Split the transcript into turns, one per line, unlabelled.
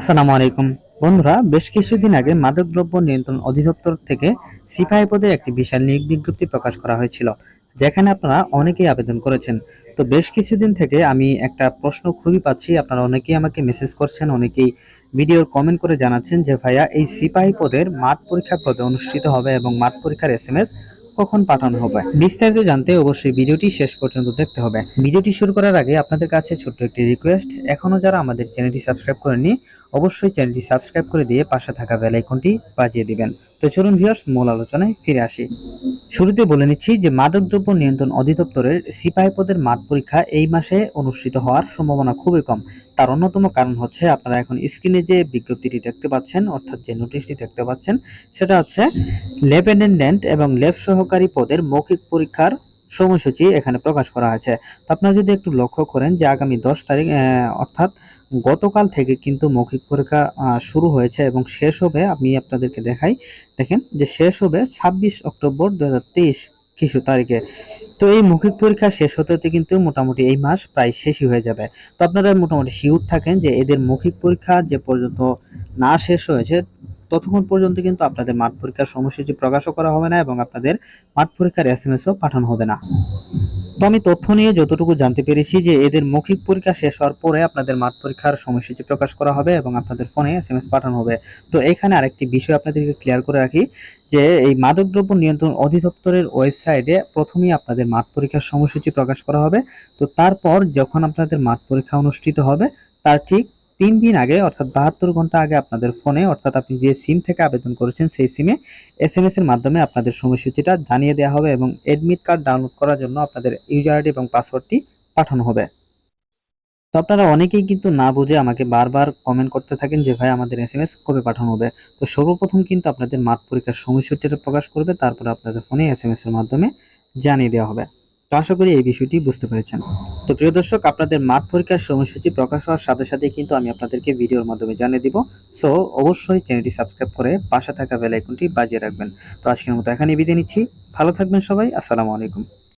আসসালামু আলাইকুম। বন্ধুরা, বেশ কিছুদিন আগে মাদকদ্রব্য নিয়ন্ত্রণ অধিদপ্তর থেকে সিপাহী পদে একটি বিশাল নিয়োগ বিজ্ঞপ্তি প্রকাশ করা হয়েছিল, যেখানে আপনারা অনেকেই আবেদন করেছেন। তো বেশ কিছুদিন থেকে আমি একটা প্রশ্ন খুবই পাচ্ছি, আপনারা অনেকেই আমাকে মেসেজ করছেন, অনেকেই ভিডিওর কমেন্ট করে জানাচ্ছেন যে, ভাইয়া, এই সিপাহী পদের মাঠ পরীক্ষা কবে অনুষ্ঠিত হবে এবং মাঠ পরীক্ষার এস কখন পাঠানো হবে? বিস্তারিত জানতে অবশ্যই ভিডিওটি শেষ পর্যন্ত দেখতে হবে। ভিডিওটি শুরু করার আগে আপনাদের কাছে ছোট্ট একটি রিকোয়েস্ট এখনও যারা আমাদের চ্যানেলটি সাবস্ক্রাইব করেননি, অবশ্যই চ্যানেলটি সাবস্ক্রাইব করে দিয়ে পাশে থাকা বেল আইকনটি বাজিয়ে দিবেন। তো চলুন ভিউয়ার্স মূল আলোচনায় ফিরে আসি। শুরুতে বলে নিচ্ছি যে মাদকদ্রব্য নিয়ন্ত্রণ অধিদপ্তরের সিপাহী পদের মাঠ পরীক্ষা এই মাসে অনুষ্ঠিত হওয়ার সম্ভাবনা খুবই কম। তার অন্যতম কারণ হচ্ছে আপনারা এখন স্ক্রিনে যে বিজ্ঞপ্তিটি দেখতে পাচ্ছেন, অর্থাৎ যে নোটিশটি দেখতে পাচ্ছেন, সেটা হচ্ছে ল্যাব অ্যাটেন্ডেন্ট এবং ল্যাব সহকারী পদের মৌখিক পরীক্ষার সময়সূচি এখানে প্রকাশ করা হয়েছে। তো আপনারা যদি একটু লক্ষ্য করেন যে আগামী দশ তারিখ অর্থাৎ গতকাল থেকে কিন্তু মৌখিক পরীক্ষা শুরু হয়েছে এবং শেষ হবে, আমি আপনাদেরকে দেখাই। দেখেন যে শেষ হবে ছাব্বিশ অক্টোবর দু হাজার তেইশ কিছু তারিখে। তো এই মৌখিক পরীক্ষা শেষ হতে হতে কিন্তু মোটামুটি এই মাস প্রায় শেষই হয়ে যাবে। তো আপনারা মোটামুটি শিওর থাকেন যে এদের মৌখিক পরীক্ষা যে পর্যন্ত না শেষ হয়েছে, ততক্ষণ পর্যন্ত কিন্তু আপনাদের মাঠ পরীক্ষার সময়সূচি প্রকাশও করা হবে না এবং আপনাদের মাঠ পরীক্ষার এস এম এসও পাঠানো হবে না। তো আমি তথ্য নিয়ে যতটুকু জানতে পেরেছি যে এদের মৌখিক পরীক্ষা শেষ হওয়ার পরে আপনাদের মাঠ পরীক্ষার সময়সূচি প্রকাশ করা হবে এবং আপনাদের ফোনে এস এম এস পাঠানো হবে। তো এখানে আরেকটি বিষয় আপনাদেরকে ক্লিয়ার করে রাখি যে এই মাদকদ্রব্য নিয়ন্ত্রণ অধিদপ্তরের ওয়েবসাইটে প্রথমেই আপনাদের মাঠ পরীক্ষার সময়সূচি প্রকাশ করা হবে। তো তারপর যখন আপনাদের মাঠ পরীক্ষা অনুষ্ঠিত হবে, তার ঠিক তিন দিন আগে, অর্থাৎ বাহাত্তর ঘণ্টা আগে আপনাদের ফোনে, অর্থাৎ আপনি যে সিম থেকে আবেদন করেছেন, সেই সিমে এস এম এস এর মাধ্যমে আপনাদের সময়সূচিটা জানিয়ে দেওয়া হবে এবং এডমিট কার্ড ডাউনলোড করার জন্য আপনাদের ইউজার আইডি এবং পাসওয়ার্ডটি পাঠানো হবে। তো আপনারা অনেকেই কিন্তু না বুঝে আমাকে বারবার কমেন্ট করতে থাকেন যে, ভাই, আমাদের এস এম এস কবে পাঠানো হবে? তো সর্বপ্রথম কিন্তু আপনাদের মাঠ পরীক্ষার সময়সূচিটা প্রকাশ করবে, তারপরে আপনাদের ফোনে এস এম এস এর মাধ্যমে জানিয়ে দেওয়া হবে। আশা করি এই বিষয়টি বুঝতে পেরেছেন। তো প্রিয় দর্শক, আপনাদের মাঠ পরীক্ষার সময়সূচি প্রকাশ হওয়ার সাথে সাথে কিন্তু আমি আপনাদেরকে ভিডিওর মাধ্যমে জানিয়ে দিব। সো অবশ্যই চ্যানেলটি সাবস্ক্রাইব করে পাশে থাকা বেল আইকনটি বাজিয়ে রাখবেন। তো আজকের মতো এখানে বিদায় নিচ্ছি। ভালো থাকবেন সবাই। আসসালামু আলাইকুম।